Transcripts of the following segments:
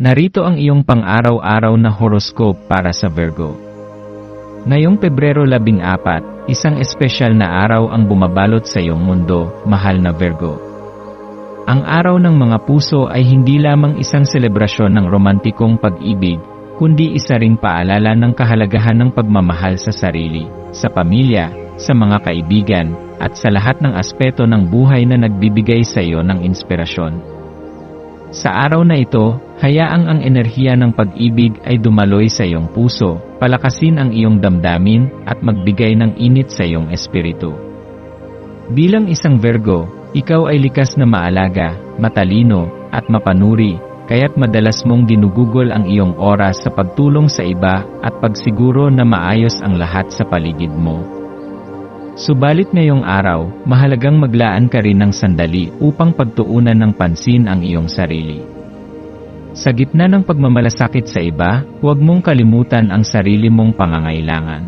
Narito ang iyong pang-araw-araw na horoscope para sa Virgo. Ngayong Pebrero 14, isang espesyal na araw ang bumabalot sa iyong mundo, mahal na Virgo. Ang araw ng mga puso ay hindi lamang isang selebrasyon ng romantikong pag-ibig, kundi isa ring paalala ng kahalagahan ng pagmamahal sa sarili, sa pamilya, sa mga kaibigan, at sa lahat ng aspeto ng buhay na nagbibigay sa iyo ng inspirasyon. Sa araw na ito, hayaang ang enerhiya ng pag-ibig ay dumaloy sa iyong puso, palakasin ang iyong damdamin, at magbigay ng init sa iyong espiritu. Bilang isang Virgo, ikaw ay likas na maalaga, matalino, at mapanuri, kaya't madalas mong ginugugol ang iyong oras sa pagtulong sa iba at pagsiguro na maayos ang lahat sa paligid mo. Subalit ngayong araw, mahalagang maglaan ka rin ng sandali upang pagtuunan ng pansin ang iyong sarili. Sa gitna ng pagmamalasakit sa iba, huwag mong kalimutan ang sarili mong pangangailangan.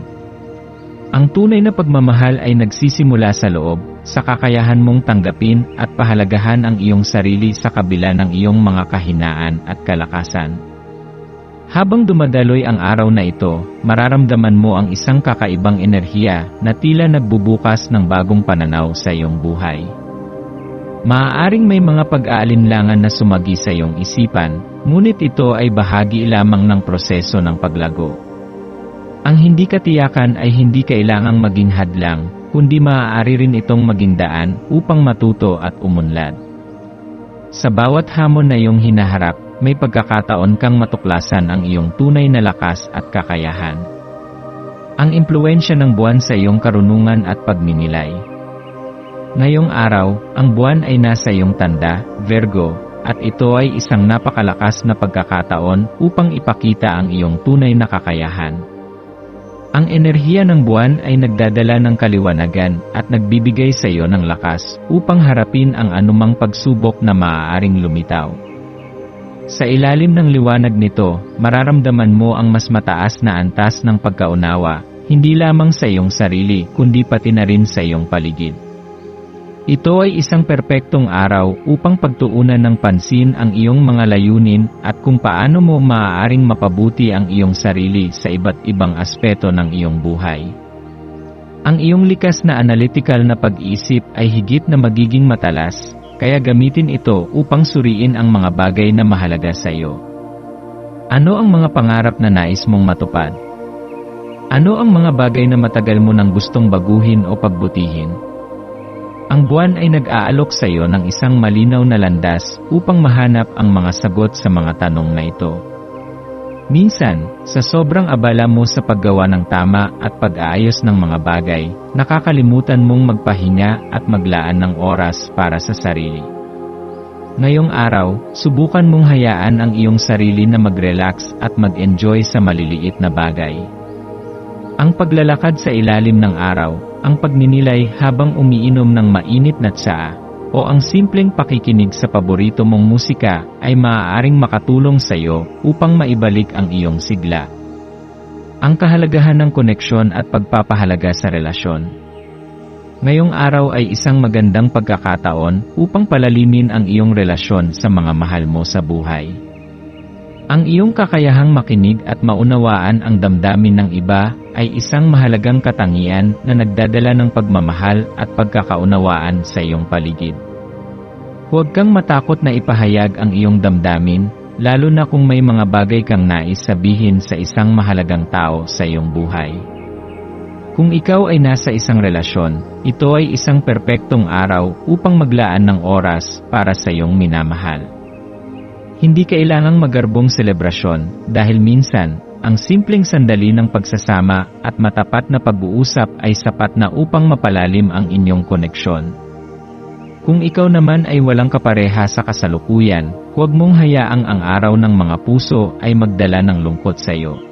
Ang tunay na pagmamahal ay nagsisimula sa loob, sa kakayahan mong tanggapin at pahalagahan ang iyong sarili sa kabila ng iyong mga kahinaan at kalakasan. Habang dumadaloy ang araw na ito, mararamdaman mo ang isang kakaibang enerhiya na tila nagbubukas ng bagong pananaw sa iyong buhay. Maaaring may mga pag-aalinlangan na sumagi sa iyong isipan, ngunit ito ay bahagi lamang ng proseso ng paglago. Ang hindi katiyakan ay hindi kailangang maging hadlang, kundi maaari rin itong maging daan upang matuto at umunlad. Sa bawat hamon na iyong hinaharap, may pagkakataon kang matuklasan ang iyong tunay na lakas at kakayahan. Ang impluensya ng buwan sa iyong karunungan at pagminilay. Ngayong araw, ang buwan ay nasa iyong tanda, Virgo, at ito ay isang napakalakas na pagkakataon upang ipakita ang iyong tunay na kakayahan. Ang enerhiya ng buwan ay nagdadala ng kaliwanagan at nagbibigay sa iyo ng lakas upang harapin ang anumang pagsubok na maaaring lumitaw. Sa ilalim ng liwanag nito, mararamdaman mo ang mas mataas na antas ng pagkaunawa, hindi lamang sa iyong sarili kundi pati na rin sa iyong paligid. Ito ay isang perpektong araw upang pagtuunan ng pansin ang iyong mga layunin at kung paano mo maaaring mapabuti ang iyong sarili sa iba't ibang aspeto ng iyong buhay. Ang iyong likas na analytical na pag-iisip ay higit na magiging matalas, kaya gamitin ito upang suriin ang mga bagay na mahalaga sa iyo. Ano ang mga pangarap na nais mong matupad? Ano ang mga bagay na matagal mo nang gustong baguhin o pagbutihin? Ang buwan ay nag-aalok sa iyo ng isang malinaw na landas upang mahanap ang mga sagot sa mga tanong na ito. Minsan, sa sobrang abala mo sa paggawa ng tama at pag-aayos ng mga bagay, nakakalimutan mong magpahinga at maglaan ng oras para sa sarili. Ngayong araw, subukan mong hayaan ang iyong sarili na mag-relax at mag-enjoy sa maliliit na bagay. Ang paglalakad sa ilalim ng araw, ang pagninilay habang umiinom ng mainit na tsaa, o ang simpleng pakikinig sa paborito mong musika ay maaaring makatulong sa iyo upang maibalik ang iyong sigla. Ang kahalagahan ng koneksyon at pagpapahalaga sa relasyon. Ngayong araw ay isang magandang pagkakataon upang palalimin ang iyong relasyon sa mga mahal mo sa buhay. Ang iyong kakayahang makinig at maunawaan ang damdamin ng iba ay isang mahalagang katangian na nagdadala ng pagmamahal at pagkakaunawaan sa iyong paligid. Huwag kang matakot na ipahayag ang iyong damdamin, lalo na kung may mga bagay kang nais sabihin sa isang mahalagang tao sa iyong buhay. Kung ikaw ay nasa isang relasyon, ito ay isang perpektong araw upang maglaan ng oras para sa iyong minamahal. Hindi kailangang magarbong selebrasyon dahil minsan, ang simpleng sandali ng pagsasama at matapat na pag-uusap ay sapat na upang mapalalim ang inyong koneksyon. Kung ikaw naman ay walang kapareha sa kasalukuyan, huwag mong hayaang ang araw ng mga puso ay magdala ng lungkot sa iyo.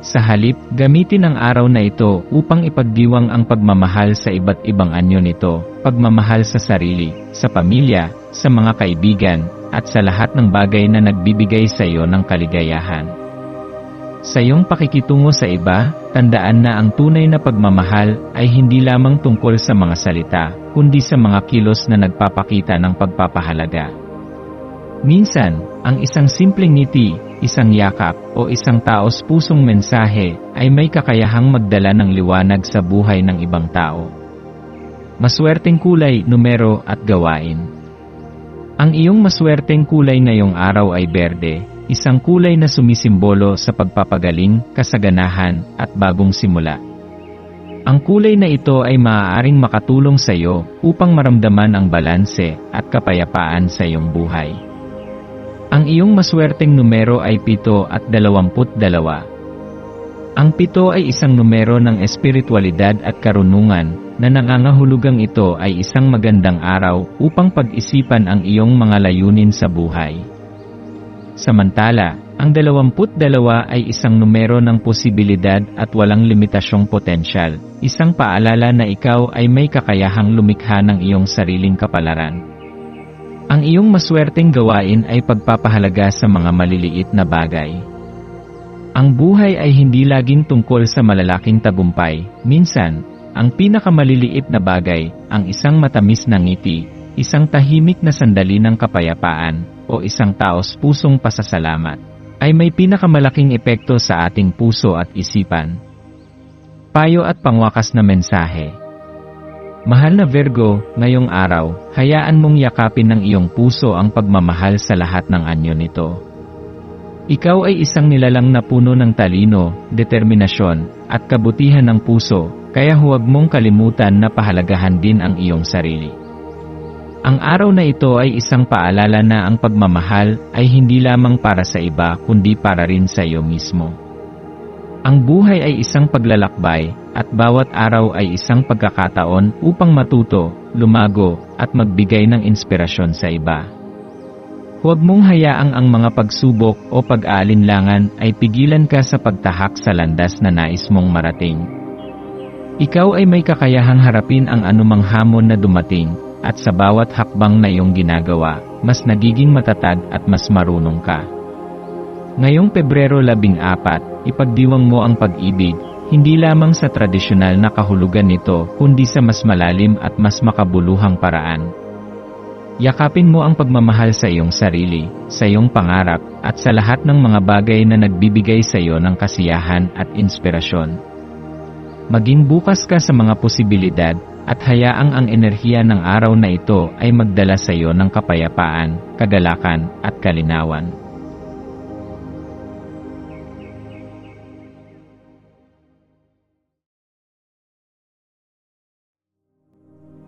Sa halip, gamitin ang araw na ito upang ipagdiwang ang pagmamahal sa iba't ibang anyo nito, pagmamahal sa sarili, sa pamilya, sa mga kaibigan, at sa lahat ng bagay na nagbibigay sa iyo ng kaligayahan. Sa iyong pakikitungo sa iba, tandaan na ang tunay na pagmamahal ay hindi lamang tungkol sa mga salita, kundi sa mga kilos na nagpapakita ng pagpapahalaga. Minsan, ang isang simpleng ngiti, isang yakap, o isang taos pusong mensahe ay may kakayahang magdala ng liwanag sa buhay ng ibang tao. Maswerteng kulay, numero at gawain. Ang iyong maswerteng kulay ngayong araw ay berde, isang kulay na sumisimbolo sa pagpapagaling, kasaganahan, at bagong simula. Ang kulay na ito ay maaaring makatulong sa iyo upang maramdaman ang balanse at kapayapaan sa iyong buhay. Ang iyong maswerteng numero ay 7 at 22. Ang 7 ay isang numero ng espiritualidad at karunungan na nangangahulugang ito ay isang magandang araw upang pag-isipan ang iyong mga layunin sa buhay. Samantala, ang 22 ay isang numero ng posibilidad at walang limitasyong potensyal, isang paalala na ikaw ay may kakayahang lumikha ng iyong sariling kapalaran. Ang iyong maswerteng gawain ay pagpapahalaga sa mga maliliit na bagay. Ang buhay ay hindi laging tungkol sa malalaking tagumpay. Minsan, ang pinakamaliliit na bagay, ang isang matamis na ngiti, isang tahimik na sandali ng kapayapaan, o isang taos pusong pasasalamat, ay may pinakamalaking epekto sa ating puso at isipan. Payo at pangwakas na mensahe. Mahal na Virgo, ngayong araw, hayaan mong yakapin ng iyong puso ang pagmamahal sa lahat ng anyo nito. Ikaw ay isang nilalang na puno ng talino, determinasyon, at kabutihan ng puso, kaya huwag mong kalimutan na pahalagahan din ang iyong sarili. Ang araw na ito ay isang paalala na ang pagmamahal ay hindi lamang para sa iba kundi para rin sa iyo mismo. Ang buhay ay isang paglalakbay, at bawat araw ay isang pagkakataon upang matuto, lumago, at magbigay ng inspirasyon sa iba. Huwag mong hayaang ang mga pagsubok o pag-aalinlangan ay pigilan ka sa pagtahak sa landas na nais mong marating. Ikaw ay may kakayahang harapin ang anumang hamon na dumating, at sa bawat hakbang na iyong ginagawa, mas nagiging matatag at mas marunong ka. Ngayong Pebrero 14, ipagdiwang mo ang pag-ibig, hindi lamang sa tradisyonal na kahulugan nito, kundi sa mas malalim at mas makabuluhang paraan. Yakapin mo ang pagmamahal sa iyong sarili, sa iyong pangarap, at sa lahat ng mga bagay na nagbibigay sa iyo ng kasiyahan at inspirasyon. Maging bukas ka sa mga posibilidad, at hayaang ang enerhiya ng araw na ito ay magdala sa iyo ng kapayapaan, kagalakan, at kalinawan.